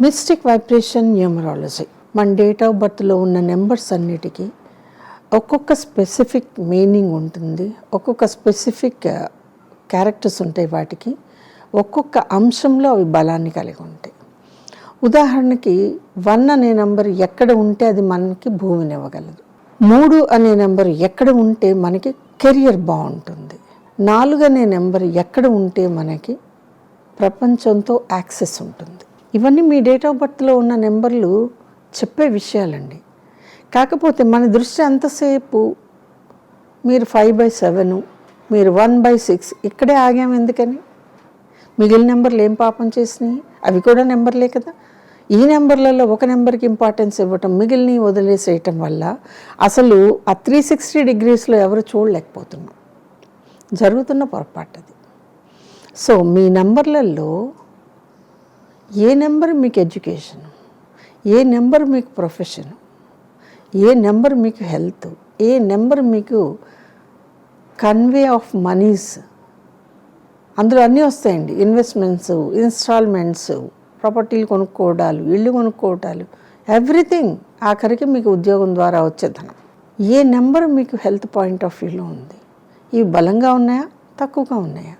Mystic vibration numerology మన date of బర్త్లో ఉన్న నెంబర్స్ అన్నిటికీ ఒక్కొక్క స్పెసిఫిక్ మీనింగ్ ఉంటుంది. ఒక్కొక్క స్పెసిఫిక్ క్యారెక్టర్స్ uh, ఉంటాయి వాటికి. ఒక్కొక్క అంశంలో అవి బలాన్ని కలిగి ఉంటాయి. ఉదాహరణకి వన్ అనే నెంబర్ ఎక్కడ ఉంటే అది మనకి భూమిని ఇవ్వగలదు మూడు అనే నెంబర్ ఎక్కడ ఉంటే మనకి కెరియర్ బాగుంటుంది. నాలుగు అనే నెంబర్ ఎక్కడ ఉంటే మనకి ప్రపంచంతో యాక్సెస్ ఉంటుంది. ఇవన్నీ మీ డేట్ ఆఫ్ బర్త్లో ఉన్న నెంబర్లు చెప్పే విషయాలండి. కాకపోతే మన దృష్టి అంతసేపు మీరు ఫైవ్ బై సెవెన్ మీరు వన్ బై సిక్స్ ఇక్కడే ఆగాం ఎందుకని? మిగిలిన నెంబర్లు ఏం పాపం చేసినాయి? అవి కూడా నెంబర్లే కదా. ఈ నెంబర్లలో ఒక నెంబర్కి ఇంపార్టెన్స్ ఇవ్వటం మిగిలినవి వదిలేసేయటం వల్ల అసలు ఆ త్రీ సిక్స్టీ డిగ్రీస్లో ఎవరు చూడలేకపోతున్నాం జరుగుతున్న పొరపాటు అది సో మీ నెంబర్లలో ఏ నెంబర్ మీకు ఎడ్యుకేషన్? ఏ నెంబర్ మీకు ప్రొఫెషన్? ఏ నెంబర్ మీకు హెల్త్? ఏ నెంబర్ మీకు కన్వే ఆఫ్ మనీస్? అందులో అన్నీ వస్తాయండి. ఇన్వెస్ట్మెంట్స్ ఇన్స్టాల్మెంట్స్ ప్రాపర్టీలు కొనుక్కోవడాలు ఇల్లు కొనుక్కోవటాలు ఎవ్రీథింగ్ ఆఖరికి మీకు ఉద్యోగం ద్వారా వచ్చే ధనం. ఏ నెంబర్ మీకు హెల్త్ పాయింట్ ఆఫ్ వ్యూలో ఉంది? ఇవి బలంగా ఉన్నాయా? తక్కువగా ఉన్నాయా?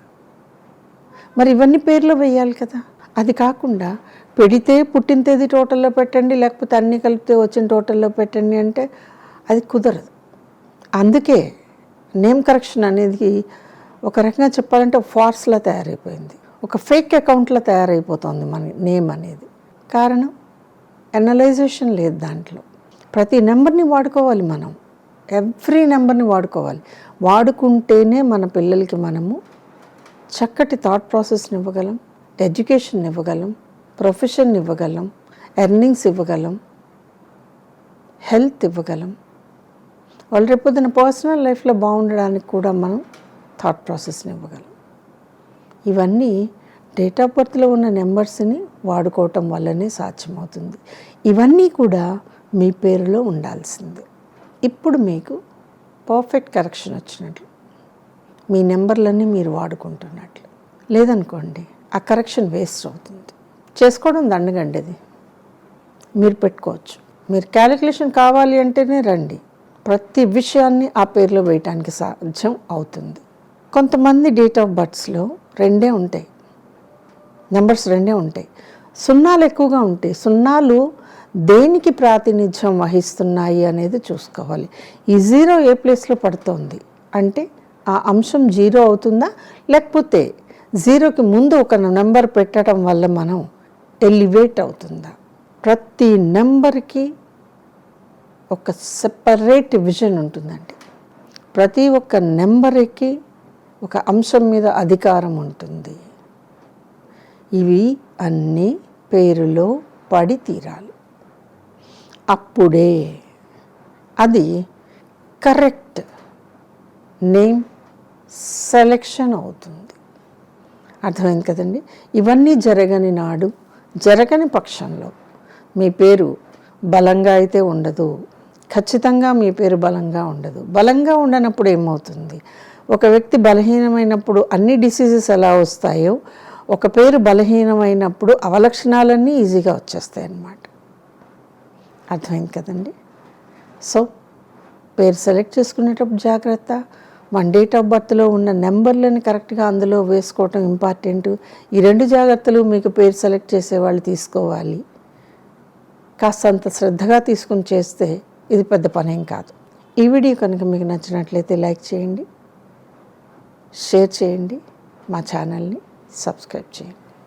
మరి ఇవన్నీ పేర్లు వేయాలి కదా. అది కాకుండా పెడితే పుట్టిన తేదీ టోటల్లో పెట్టండి లేకపోతే అన్నీ కలిపితే వచ్చిన టోటల్లో పెట్టండి అంటే అది కుదరదు. అందుకే నేమ్ కరెక్షన్ అనేది ఒక రకంగా చెప్పాలంటే ఫార్స్లా తయారైపోయింది. ఒక ఫేక్ అకౌంట్లో తయారైపోతుంది మన నేమ్ అనేది. కారణం ఎనలైజేషన్ లేదు దాంట్లో. ప్రతి నెంబర్ని వాడుకోవాలి మనం. ఎవ్రీ నెంబర్ని వాడుకోవాలి. వాడుకుంటేనే మన పిల్లలకి మనము చక్కటి థాట్ ప్రాసెస్ని ఇవ్వగలం. ఎడ్యుకేషన్ ఇవ్వగలం ప్రొఫెషన్ ఇవ్వగలం ఎర్నింగ్స్ ఇవ్వగలం హెల్త్ ఇవ్వగలం. వాళ్ళు రేపొద్దున పర్సనల్ లైఫ్లో బాగుండడానికి కూడా మనం థాట్ ప్రాసెస్ని ఇవ్వగలం. ఇవన్నీ డేట్ ఆఫ్ బర్త్లో ఉన్న నెంబర్స్ని వాడుకోవటం వల్లనే సాధ్యమవుతుంది. ఇవన్నీ కూడా మీ పేరులో ఉండాల్సిందే. ఇప్పుడు మీకు పర్ఫెక్ట్ కరెక్షన్ వచ్చినట్లు మీ నెంబర్లన్నీ మీరు వాడుకుంటున్నట్లు. లేదనుకోండి ఆ కరెక్షన్ వేస్ట్ అవుతుంది. చేసుకోవడం దండగండి అది. మీరు పెట్టుకోవచ్చు. మీరు క్యాలిక్యులేషన్ కావాలి అంటేనే రండి. ప్రతి విషయాన్ని ఆ పేరులో వేయటానికి సాధ్యం అవుతుంది. కొంతమంది డేట్ ఆఫ్ బర్త్స్లో రెండే ఉంటాయి. నెంబర్స్ రెండే ఉంటాయి. సున్నాలు ఎక్కువగా ఉంటాయి సున్నాలు దేనికి ప్రాతినిధ్యం వహిస్తున్నాయి అనేది చూసుకోవాలి. ఈ జీరో ఏ ప్లేస్లో పడుతోంది అంటే ఆ అంశం జీరో అవుతుందా? లేకపోతే జీరోకి ముందు ఒక నెంబర్ పెట్టడం వల్ల మనం ఎలివేట్ అవుతుందా? ప్రతి నెంబర్కి ఒక సెపరేట్ విజన్ ఉంటుందండి. ప్రతి ఒక్క నెంబర్కి ఒక అంశం మీద అధికారం ఉంటుంది. ఇవి అన్నీ పేరులో పడి తీరాలి. అప్పుడే అది కరెక్ట్ నేమ్ సెలెక్షన్ అవుతుంది. అర్థమైంది కదండి? ఇవన్నీ జరగని నాడు జరగని పక్షంలో మీ పేరు బలంగా అయితే ఉండదు. ఖచ్చితంగా మీ పేరు బలంగా ఉండదు. బలంగా ఉండనప్పుడు ఏమవుతుంది? ఒక వ్యక్తి బలహీనమైనప్పుడు అన్ని డిసీజెస్ ఎలా వస్తాయో ఒక పేరు బలహీనమైనప్పుడు అవలక్షణాలన్నీ ఈజీగా వచ్చేస్తాయి అన్నమాట అర్థమైంది కదండి? సో పేరు సెలెక్ట్ చేసుకునేటప్పుడు జాగ్రత్త మన డేట్ ఆఫ్ బర్త్లో ఉన్న నెంబర్లని కరెక్ట్గా అందులో వేసుకోవటం ఇంపార్టెంట్. ఈ రెండు జాగ్రత్తలు మీకు పేరు సెలెక్ట్ చేసే వాళ్ళు తీసుకోవాలి. కాస్తంత శ్రద్ధగా తీసుకుని చేస్తే ఇది పెద్ద పనేం కాదు. ఈ వీడియో కనుక మీకు నచ్చినట్లయితే లైక్ చేయండి షేర్ చేయండి మా ఛానల్ని సబ్స్క్రైబ్ చేయండి.